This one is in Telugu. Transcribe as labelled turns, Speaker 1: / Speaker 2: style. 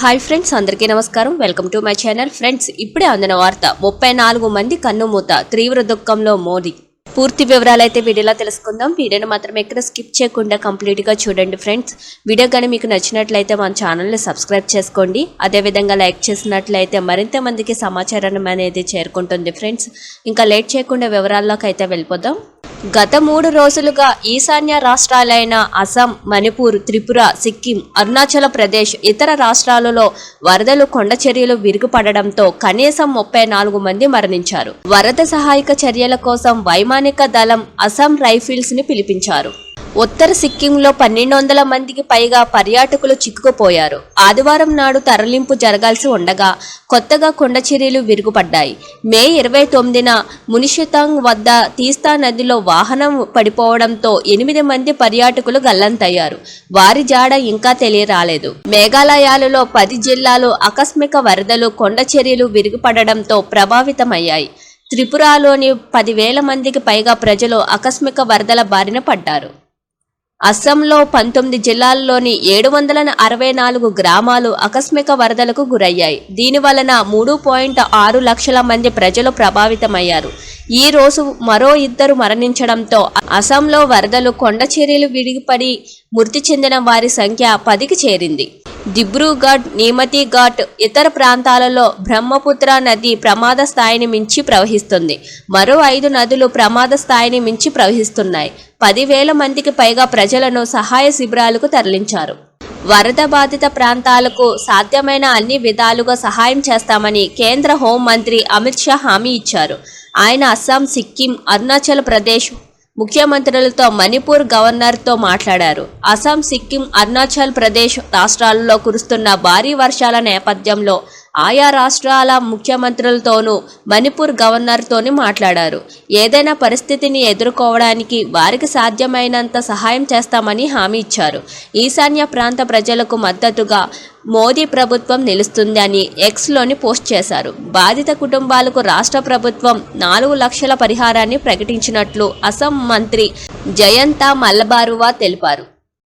Speaker 1: హాయ్ ఫ్రెండ్స్ అందరికీ నమస్కారం. Welcome to my channel. Friends ఇప్పుడే అందిన వార్త ముప్పై నాలుగు మంది కన్నుమూత తీవ్ర దుఃఖంలో మోదీ. పూర్తి వివరాలు అయితే వీడియోలో తెలుసుకుందాం. వీడియోని మాత్రం ఎక్కడ స్కిప్ చేయకుండా కంప్లీట్గా చూడండి ఫ్రెండ్స్. వీడియో కానీ మీకు నచ్చినట్లయితే మన ఛానల్ని సబ్స్క్రైబ్ చేసుకోండి. అదేవిధంగా లైక్ చేసినట్లయితే మరింత మందికి సమాచారం అనేది చేరుకుంటుంది ఫ్రెండ్స్. ఇంకా లేట్ చేయకుండా వివరాల్లోకి అయితే వెళ్ళిపోదాం. గత మూడు రోజులుగా ఈశాన్య రాష్ట్రాలైన అస్సాం మణిపూర్ త్రిపుర సిక్కిం అరుణాచల ప్రదేశ్ ఇతర రాష్ట్రాలలో వరదలు కొండ చర్యలు విరుగుపడడంతో కనీసం ముప్పై నాలుగు మంది మరణించారు. వరద సహాయక చర్యల కోసం వైమానిక దళం అస్సాం రైఫిల్స్ని పిలిపించారు. ఉత్తర సిక్కింలో పన్నెండు వందల మందికి పైగా పర్యాటకులు చిక్కుకుపోయారు. ఆదివారం నాడు తరలింపు జరగాల్సి ఉండగా కొత్తగా కొండ చర్యలు విరుగుపడ్డాయి. మే ఇరవై తొమ్మిదిన మునిషితాంగ్ వద్ద తీస్తా నదిలో వాహనం పడిపోవడంతో ఎనిమిది మంది పర్యాటకులు గల్లంతయ్యారు. వారి జాడ ఇంకా తెలియరాలేదు. మేఘాలయాలలో పది జిల్లాలు ఆకస్మిక వరదలు కొండ చర్యలు విరుగుపడడంతో ప్రభావితమయ్యాయి. త్రిపురలోని పదివేల మందికి పైగా ప్రజలు ఆకస్మిక వరదల బారిన పడ్డారు. అస్సాంలో పంతొమ్మిది జిల్లాల్లోని ఏడు వందల అరవై నాలుగు గ్రామాలు ఆకస్మిక వరదలకు గురయ్యాయి. దీని వలన మూడు పాయింట్ ఆరు లక్షల మంది ప్రజలు ప్రభావితమయ్యారు. ఈ రోజు మరో ఇద్దరు మరణించడంతో అస్సాంలో వరదలు కొండ చర్యలు విడిగిపడి మృతి చెందిన వారి సంఖ్య పదికి చేరింది. దిబ్రూఘడ్ నీమతి ఘాట్ ఇతర ప్రాంతాలలో బ్రహ్మపుత్ర నది ప్రమాద స్థాయిని మించి ప్రవహిస్తుంది. మరో ఐదు నదులు ప్రమాద స్థాయిని మించి ప్రవహిస్తున్నాయి. పదివేల మందికి పైగా ప్రజలను సహాయ శిబిరాలకు తరలించారు. వరద బాధిత ప్రాంతాలకు సాధ్యమైన అన్ని విధాలుగా సహాయం చేస్తామని కేంద్ర హోంమంత్రి అమిత్ షా హామీ ఇచ్చారు. ఆయన అస్సాం సిక్కిం అరుణాచల్ ప్రదేశ్ ముఖ్యమంత్రులతో మణిపూర్ గవర్నర్తో మాట్లాడారు. అస్సాం సిక్కిం అరుణాచల్ ప్రదేశ్ రాష్ట్రాలలో కురుస్తున్న భారీ వర్షాల నేపథ్యంలో ఆయా రాష్ట్రాల ముఖ్యమంత్రులతోనూ మణిపూర్ గవర్నర్తోనూ మాట్లాడారు. ఏదైనా పరిస్థితిని ఎదుర్కోవడానికి వారికి సాధ్యమైనంత సహాయం చేస్తామని హామీ ఇచ్చారు. ఈశాన్య ప్రాంత ప్రజలకు మద్దతుగా మోదీ ప్రభుత్వం నిలుస్తుంది అని ఎక్స్లోని పోస్ట్ చేశారు. బాధిత కుటుంబాలకు రాష్ట్ర ప్రభుత్వం నాలుగు లక్షల పరిహారాన్ని ప్రకటించినట్లు అసం మంత్రి జయంత మల్లబారువా తెలిపారు.